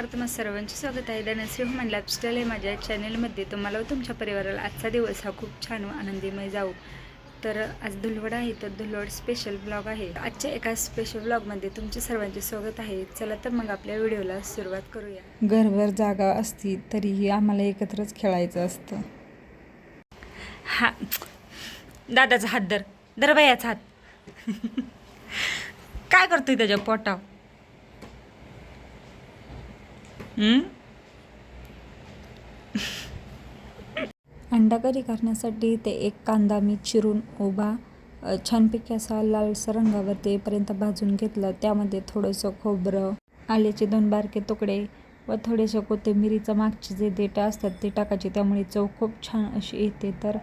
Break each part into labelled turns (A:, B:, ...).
A: नमस्कार तुम्हा सर्वांचे स्वागत आहे. धनश्री हुमन लाईफस्टाईल आहे माझ्या चॅनेलमध्ये तुम्हाला व तुमच्या परिवाराला आजचा दिवस हा खूप छान व आनंदीमय जाऊ. तर आज धुलवड आहे तर धुलवड स्पेशल ब्लॉग आहे. आजच्या एका स्पेशल ब्लॉगमध्ये तुमचे सर्वांचे स्वागत आहे. चला तर मग आपल्या व्हिडिओला सुरुवात करूया.
B: घरभर जागा असती तरीही आम्हाला एकत्रच खेळायचं असतं.
A: हा. दादाचा हात धर. धर बायाचा हात. काय करतोय त्याच्या पोटाव अंडाकरी
B: अंडा करी करण्यासाठी ते एक कांदा मी चिरून उभा छानपैकी असा लालसर रंगावर तेपर्यंत भाजून घेतलं. त्यामध्ये थोडंसं खोबरं आल्याचे दोन बारके तुकडे व थोडेसे कोथिंबिरीचं मागचे जे देठं असतात ते टाकायचे. त्यामुळे चव खूप छान अशी येते. तर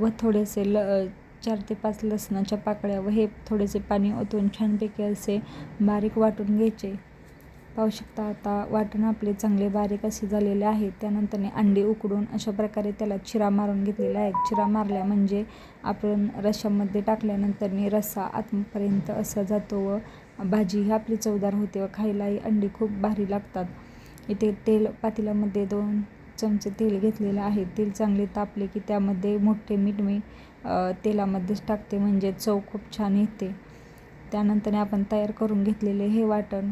B: व थोडेसे ल चार ते पाच लसणाच्या पाकळ्या व हे थोडेसे पाणी ओतून छानपैकी असे बारीक वाटून घ्यायचे. पाहू शकता. आता वाटण आपले चांगले बारीक असे झालेले आहे त्यानंतरने अंडी उकडून अशा प्रकारे त्याला चिरा मारून घेतलेला आहे. चिरा मारल्या म्हणजे आपण रशामध्ये टाकल्यानंतरने रस्सा आतपर्यंत असा जातो व भाजी ही आपली चवदार होते व खायलाही अंडी खूप भारी लागतात. इथे तेल पातेल्यामध्ये दोन चमचे तेल घेतलेलं आहे. तेल चांगले तापले की त्यामध्ये मोठे मीठ मी तेलामध्येच टाकते. म्हणजे चव खूप छान येते. त्यानंतर आपण तयार करून घेतलेले हे वाटण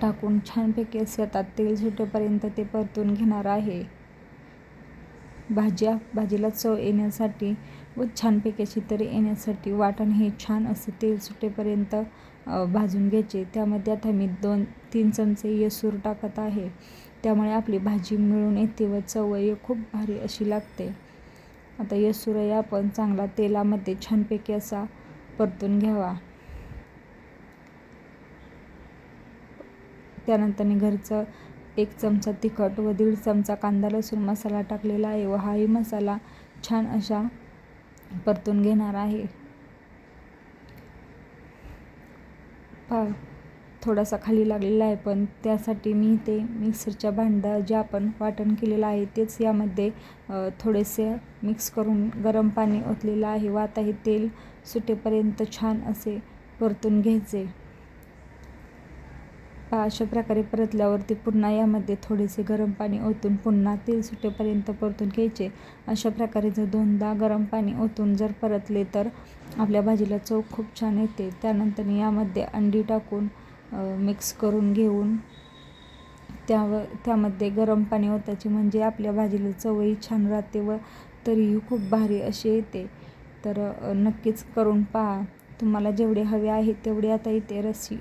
B: टाकून छानपैकी स्वतः तेल सुटेपर्यंत ते परतून घेणार आहे. भाज्या भाजीला चव येण्यासाठी व छानपैकी अशी तरी येण्यासाठी वाटण हे छान असे तेल सुटेपर्यंत भाजून घ्यायचे. त्यामध्ये आता मी दोन तीन चमचे येसूर टाकत आहे. त्यामुळे आपली भाजी मिळून येते व चवही खूप भारी अशी लागते. आता येसूरही आपण चांगला तेलामध्ये छानपैकी असा परतून घ्यावा. त्यानंतर मी घरचं एक चमचा तिखट व दीड चमचा कांदा लसूण मसाला टाकलेला आहे व हाही मसाला छान अशा परतून घेणार आहे. पा थोडासा खाली लागलेला आहे पण त्यासाठी मी ते मिक्सरच्या भांड्या जे आपण वाटण केलेलं आहे तेच यामध्ये थोडेसे मिक्स करून गरम पाणी ओतलेलं आहे. व आता हे तेल सुटेपर्यंत छान असे परतून घ्यायचे. पहा अशा प्रकारे परतल्यावरती पुन्हा यामध्ये थोडेसे गरम पाणी ओतून पुन्हा तेल सुटेपर्यंत परतून घ्यायचे. अशा प्रकारे जर दोनदा गरम पाणी ओतून जर परतले तर आपल्या भाजीला चव खूप छान येते. त्यानंतर यामध्ये अंडी टाकून मिक्स करून घेऊन त्यावर त्यामध्ये गरम पाणी ओतायचे. म्हणजे आपल्या भाजीला चवही छान राहते व तरीही खूप भारी अशी येते. तर नक्कीच करून पहा. तुम्हाला जेवढे हवे आहे तेवढे आता इथे रस्सी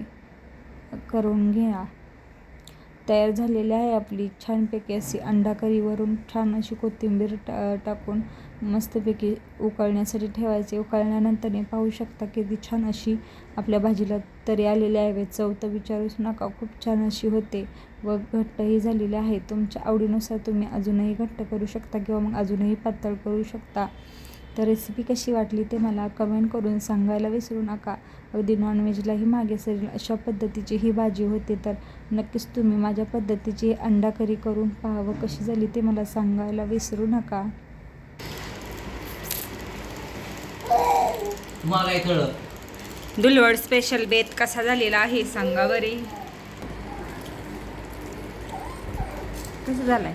B: करून घ्या. तयार झालेली आहे आपली छानपैकी अशी अंडा करीवरून छान अशी कोथिंबीर टा टाकून मस्तपैकी उकळण्यासाठी ठेवायचे. उकळल्यानंतर पाहू शकता किती छान अशी आपल्या भाजीला तरी आलेली आहे. चव तर विचारूच नका खूप छान अशी होते व घट्टही झालेली आहे. तुमच्या आवडीनुसार तुम्ही अजूनही घट्ट करू शकता किंवा मग अजूनही पातळ करू शकता. तर रेसिपी कशी वाटली ते मला कमेंट करून सांगायला विसरू नका. अगदी नॉनव्हेजलाही मागे सरेल अशा पद्धतीची ही भाजी होते तर नक्कीच तुम्ही माझ्या पद्धतीची अंडा करी करून पहा व कशी झाली ते मला सांगायला विसरू नका.
A: धुलवड स्पेशल बेत कसा झालेला आहे सांगा बरे. कसं झालाय?